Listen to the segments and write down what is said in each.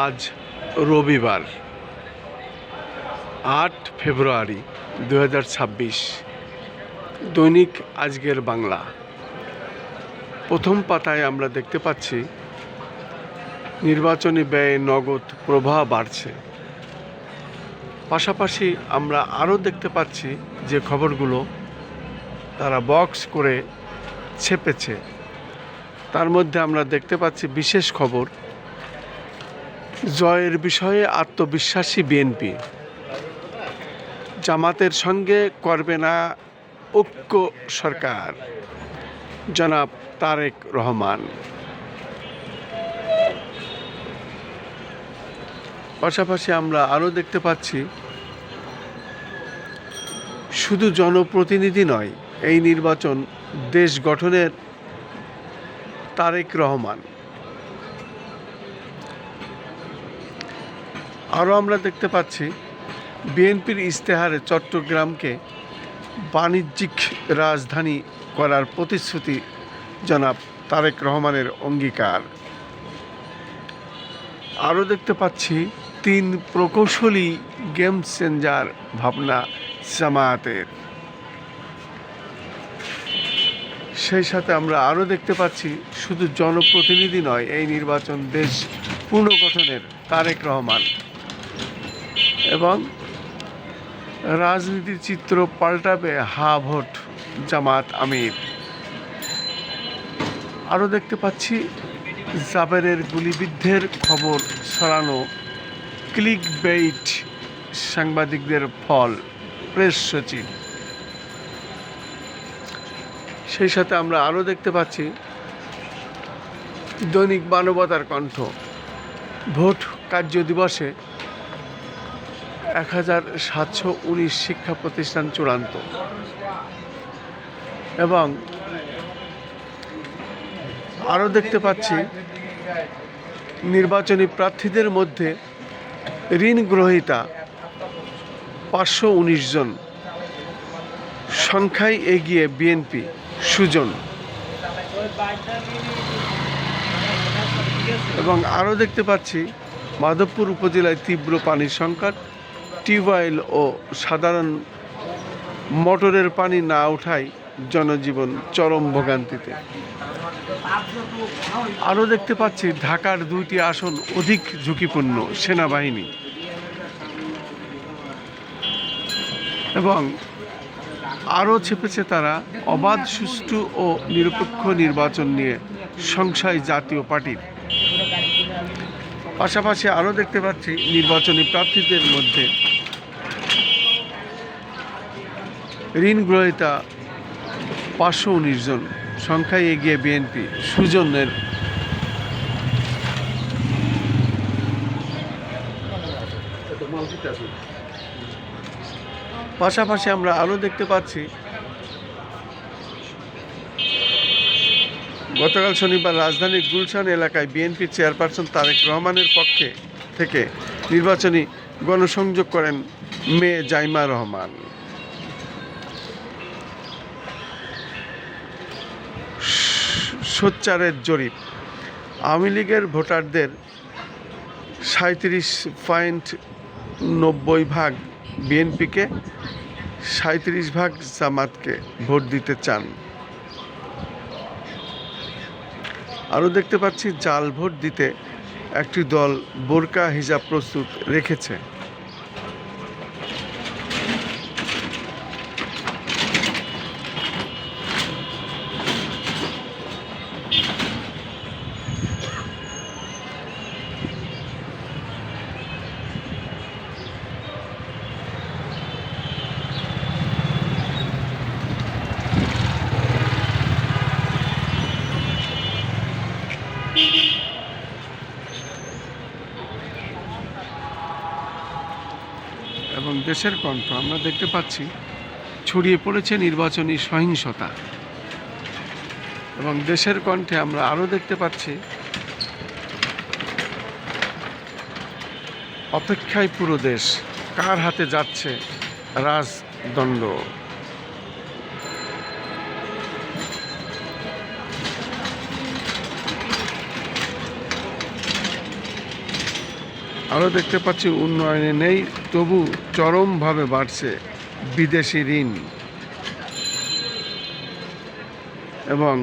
আজ রবিবার, আট ফেব্রুয়ারি দু হাজার ছাব্বিশ। দৈনিক আজকের বাংলা। প্রথম পাতায় আমরা দেখতে পাচ্ছি, নির্বাচনী ব্যয়ে নগদ প্রবাহ বাড়ছে। পাশাপাশি আমরা আরও দেখতে পাচ্ছি যে খবরগুলো তারা বক্স করে ছেপেছে। তার মধ্যে আমরা দেখতে পাচ্ছি বিশেষ খবর জয়ের বিষয়ে আত্মবিশ্বাসী বিএনপি। জামাতের সঙ্গে করবে না ঐক্য সরকার। জনাব তারেক রহমান। পাশাপাশি আমরা আরও দেখতে পাচ্ছি, শুধু জনপ্রতিনিধি নয়, এই নির্বাচন দেশ গঠনের তারেক রহমান। আরও আমরা দেখতে পাচ্ছি, বিএনপির ইশতেহারে চট্টগ্রামকে বাণিজ্যিক রাজধানী করার প্রতিশ্রুতি, জনাব তারেক রহমানের অঙ্গীকার। আরও দেখতে পাচ্ছি, তিন প্রকৌশলী গেম চেঞ্জার ভাবনা জামায়াতের। সেই সাথে আমরা আরও দেখতে পাচ্ছি, শুধু জনপ্রতিনিধি নয়, এই নির্বাচন দেশ পুনর্গঠনের তারেক রহমান। এবং রাজনীতির চিত্র পাল্টাবে, হা ভোট জামাত আমির। আরও দেখতে পাচ্ছি, জাবেরের গুলিবিদ্ধের খবর ছড়ানো ক্লিক বেইট সাংবাদিকদের ফল, প্রেস সচিব। সেই সাথে আমরা আরও দেখতে পাচ্ছি, দৈনিক মানবতার কণ্ঠ। ভোট কার্য দিবসে এক হাজার সাতশো উনিশ শিক্ষা প্রতিষ্ঠান চূড়ান্ত। এবং আরও দেখতে পাচ্ছি, নির্বাচনী প্রার্থীদের মধ্যে ঋণ গ্রহীতা পাঁচশো উনিশ জন, সংখ্যায় এগিয়ে বিএনপি সুজন। এবং আরও দেখতে পাচ্ছি, মাধবপুর উপজেলায় তীব্র পানির সংকট টিউবওয়েল ও সাধারণ মোটরের পানি না ওঠায় জনজীবন চরম ভোগান্তিতে। আরও দেখতে পাচ্ছি, ঢাকার দুইটি আসন অধিক ঝুঁকিপূর্ণ, সেনাবাহিনী। এবং আরও ছেপেছে তারা, অবাধ, সুষ্ঠু ও নিরপেক্ষ নির্বাচন নিয়ে সংশয় জাতীয় পার্টির। পাশাপাশি আরও দেখতে পাচ্ছি, নির্বাচনী প্রার্থীদের মধ্যে ঋণ গ্রহীতা পাঁচশো উনিশ জন। সংখ্যায় এগিয়ে বিএনপি সুজনের পাশাপাশি আমরা আরও দেখতে পাচ্ছি, গতকাল শনিবার রাজধানীর গুলশান এলাকায় বিএনপির চেয়ারপারসন তারেক রহমানের পক্ষে থেকে নির্বাচনী গণসংযোগ করেন মেয়ে জাইমা রহমান। সোচ্চারের জরিপ। আওয়ামী লীগের ভোটারদের সাঁত্রিশ পয়েন্ট নব্বই ভাগ বিএনপিকে সাঁত্রিশ ভাগ জামাতকে ভোট দিতে চান। আরও দেখতে পাচ্ছি, জাল ভোট দিতে একটি দল বোরকা হিজাব প্রস্তুত রেখেছে এবং দেশের কণ্ঠ আমরা দেখতে পাচ্ছি, ছড়িয়ে পড়েছে নির্বাচনী সহিংসতা। এবং দেশের কণ্ঠে আমরা আরও দেখতে পাচ্ছি, অপেক্ষায় পুরো দেশ কার হাতে যাচ্ছে রাজদণ্ড? আরও দেখতে পাচ্ছি উন্নয়নে নেই, তবু চরমভাবে বাড়ছে বিদেশি ঋণ। এবং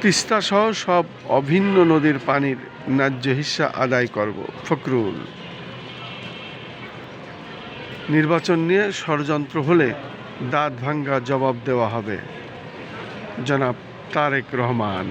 তিস্তা সহ সব অভিন্ন নদীর পানির ন্যায্য হিস্সা আদায় করব, ফখরুল। নির্বাচন নিয়ে ষড়যন্ত্র হলে দাঁত ভাঙ্গা জবাব দেওয়া হবে। জনাব তারেক রহমান।